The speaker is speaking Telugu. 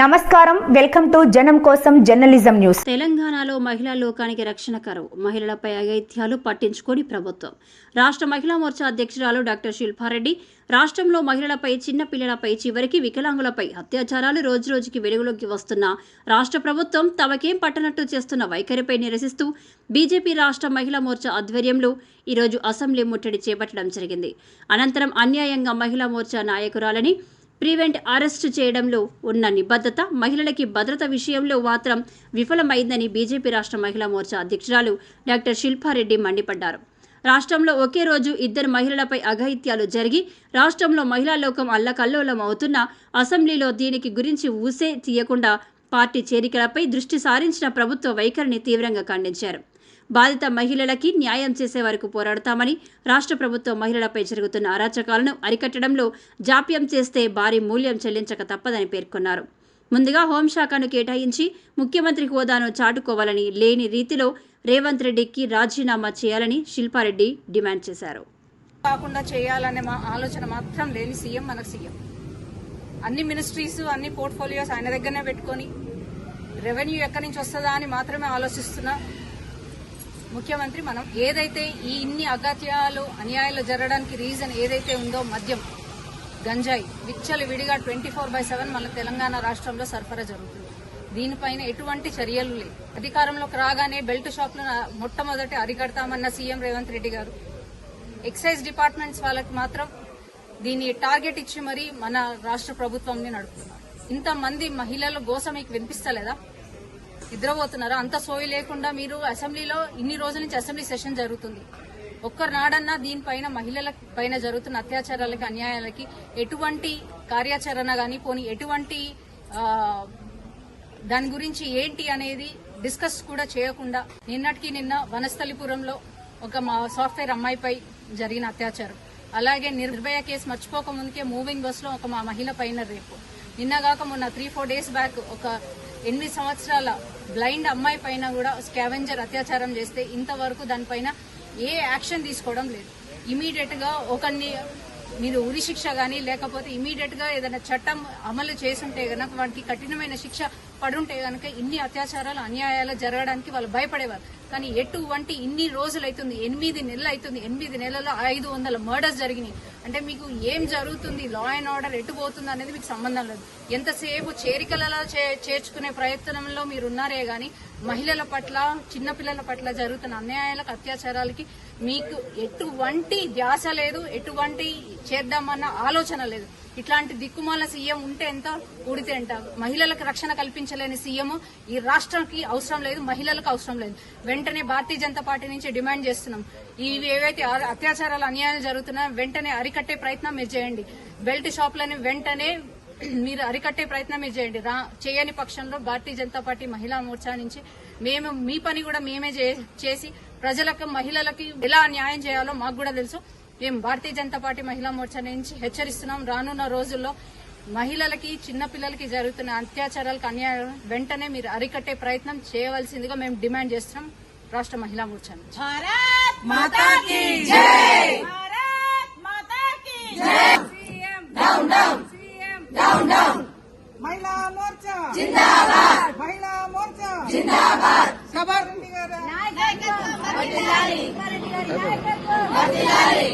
నమస్కారం. వెల్కమ్ టు జనం కోసం జర్నలిజం న్యూస్. తెలంగాణలో మహిళా లోకానికి రక్షణ కరువు. మహిళలపై అగైత్యాలు పట్టించుకొని ప్రభుత్వం. రాష్ట్ర మహిళా మోర్చా అధ్యక్షురాలు డాక్టర్ శిల్పారెడ్డి రాష్ట్రంలో మహిళలపై చిన్న పిల్లలపై చివరికి వికలాంగులపై అత్యాచారాలు రోజురోజుకి వెలుగులోకి వస్తున్న రాష్ట్ర ప్రభుత్వం తమకేం పట్టనట్టు చేస్తున్న వైఖరిపై నిరసిస్తూ బీజేపీ రాష్ట్ర మహిళా మోర్చా ఆధ్వర్యంలో ఈరోజు అసెంబ్లీ ముట్టడి చేపట్టడం జరిగింది. అనంతరం అన్యాయంగా మహిళా మోర్చా నాయకురాలని ప్రివెంట్ అరెస్టు చేయడంలో ఉన్న నిబద్ధత మహిళలకి భద్రత విషయంలో మాత్రం విఫలమైందని బీజేపీ రాష్ట్ర మహిళా మోర్చా అధ్యక్షురాలు డాక్టర్ శిల్పారెడ్డి మండిపడ్డారు. రాష్ట్రంలో ఒకే రోజు ఇద్దరు మహిళలపై అఘాయిత్యాలు జరిగి రాష్ట్రంలో మహిళా లోకం అల్లకల్లోలం అవుతున్న అసెంబ్లీలో దీనికి గురించి ఊసే తీయకుండా పార్టీ చేరికలపై దృష్టి సారించిన ప్రభుత్వ వైఖరిని తీవ్రంగా ఖండించారు. బాధిత మహిళలకి న్యాయం చేసే వరకు పోరాడతామని రాష్ట్ర ప్రభుత్వం మహిళలపై జరుగుతున్న అరాచకాలను అరికట్టడంలో జాప్యం చేస్తే భారీ మూల్యం చెల్లించక తప్పదని పేర్కొన్నారు. ముందుగా హోంశాఖను కేటాయించి ముఖ్యమంత్రి హోదాను చాటుకోవాలని లేని రీతిలో రేవంత్ రెడ్డికి రాజీనామా చేయాలని శిల్పారెడ్డి డిమాండ్ చేశారు. కాకుండా చేయాలనే మా ఆలోచన మాత్రం లేని సీఎం మనకు సీఎం. అన్ని మినిస్ట్రీస్ అన్ని పోర్ట్ఫోలియోస్ ఆయన దగ్గరనే పెట్టుకొని రెవెన్యూ ఎక్కడి నుంచి వస్తుందా అని మాత్రమే ఆలోచిస్తున్న. ముఖ్యమంత్రి మనం ఏదైతే ఈ ఇన్ని అగత్యాలు అన్యాయాలు జరగడానికి రీజన్ ఏదైతే ఉందో మద్యం గంజాయి విచ్చలు విడిగా ట్వంటీ ఫోర్ బై సెవెన్ మన తెలంగాణ రాష్ట్రంలో సరఫరా జరుగుతుంది. దీనిపైన ఎటువంటి చర్యలు లేవు. అధికారంలోకి రాగానే బెల్ట్ షాప్లను మొట్టమొదటి అరికడతామన్న సీఎం రేవంత్ రెడ్డి గారు. ఎక్సైజ్ డిపార్ట్మెంట్స్ వాళ్ళకి మాత్రం దీన్ని టార్గెట్ ఇచ్చి మరీ మన రాష్ట్ర ప్రభుత్వంని నడుపుతున్నారు. ఇంతమంది మహిళల కోసం మీకు వినిపిస్తలేదా? నిద్రపోతున్నారా అంత సోయి లేకుండా మీరు అసెంబ్లీలో ఇన్ని రోజుల నుంచి అసెంబ్లీ సెషన్ జరుగుతుంది. ఒక్కరినాడన్నా దీనిపైన మహిళల పైన జరుగుతున్న అత్యాచారాలకి అన్యాయాలకి ఎటువంటి కార్యాచరణ కానీ పోని ఎటువంటి దాని గురించి ఏంటి అనేది డిస్కస్ కూడా చేయకుండా నిన్నటికి నిన్న వనస్థలిపురంలో ఒక మా సాఫ్ట్వేర్ అమ్మాయిపై జరిగిన అత్యాచారం. అలాగే నిర్భయ కేసు మర్చిపోక ముందుకే మూవింగ్ బస్లో ఒక మా మహిళ పైన రేపు. నిన్నగాక మొన్న త్రీ ఫోర్ డేస్ బ్యాక్ ఒక ఎనిమిది సంవత్సరాల బ్లైండ్ అమ్మాయి పైన కూడా స్కావెంజర్ అత్యాచారం చేస్తే ఇంతవరకు దానిపైన ఏ యాక్షన్ తీసుకోవడం లేదు. ఇమీడియట్గా ఒకరిని మీరు ఉరి శిక్ష కానీ లేకపోతే ఇమీడియట్గా ఏదైనా చట్టం అమలు చేసుంటే గనక వాటికి కఠినమైన శిక్ష పడుంటే గనక ఇన్ని అత్యాచారాలు అన్యాయాలు జరగడానికి వాళ్ళు భయపడేవారు. కానీ ఎటువంటి ఇన్ని రోజులు అవుతుంది ఎనిమిది నెలలు అవుతుంది ఎనిమిది నెలల్లో ఐదు వందల మర్డర్స్ జరిగినాయి. అంటే మీకు ఏం జరుగుతుంది? లా అండ్ ఆర్డర్ ఎటు పోతుంది అనేది మీకు సంబంధం లేదు. ఎంతసేపు చేరికలలో చే- చేర్చుకునే ప్రయత్నంలో మీరు ఉన్నారే గాని మహిళల పట్ల చిన్నపిల్లల పట్ల జరుగుతున్న అన్యాయాలకు అత్యాచారాలకి మీకు ఎటువంటి ధ్యాస లేదు ఎటువంటి చేద్దామన్న ఆలోచన లేదు. ఇట్లాంటి దిక్కుమాల సీఎం ఉంటే ఎంత? ఊడితే ఎంత? మహిళలకు రక్షణ కల్పించలేని సీఎం ఈ రాష్ట్రంకి అవసరం లేదు మహిళలకు అవసరం లేదు. వెంటనే భారతీయ జనతా పార్టీ నుంచి డిమాండ్ చేస్తున్నాం. ఇవి ఏవైతే అత్యాచారాలు అన్యాయాలు జరుగుతున్నాయో వెంటనే అరికట్టే ప్రయత్నం మీరు చేయండి. బెల్ట్ షాపులని వెంటనే మీరు అరికట్టే ప్రయత్నం మీరు చేయండి. రా చేయని పక్షంలో భారతీయ జనతా పార్టీ మహిళా మోర్చా నుంచి మేము మీ పని కూడా మేమే చే- చేసి ప్రజలకు మహిళలకి ఎలా న్యాయం చేయాలో మాకు కూడా తెలుసు. మేము భారతీయ జనతా పార్టీ మహిళా మోర్చా నుంచి హెచ్చరిస్తున్నాం. రానున్న రోజుల్లో మహిళలకి చిన్నపిల్లలకి జరుగుతున్న అత్యాచారాలకు అన్యాయం వెంటనే మీరు అరికట్టే ప్రయత్నం చేయవలసిందిగా మేము డిమాండ్ చేస్తున్నాం రాష్ట్ర మహిళా మోర్చా మహిళా మోర్చా! వర్ధిల్లాలి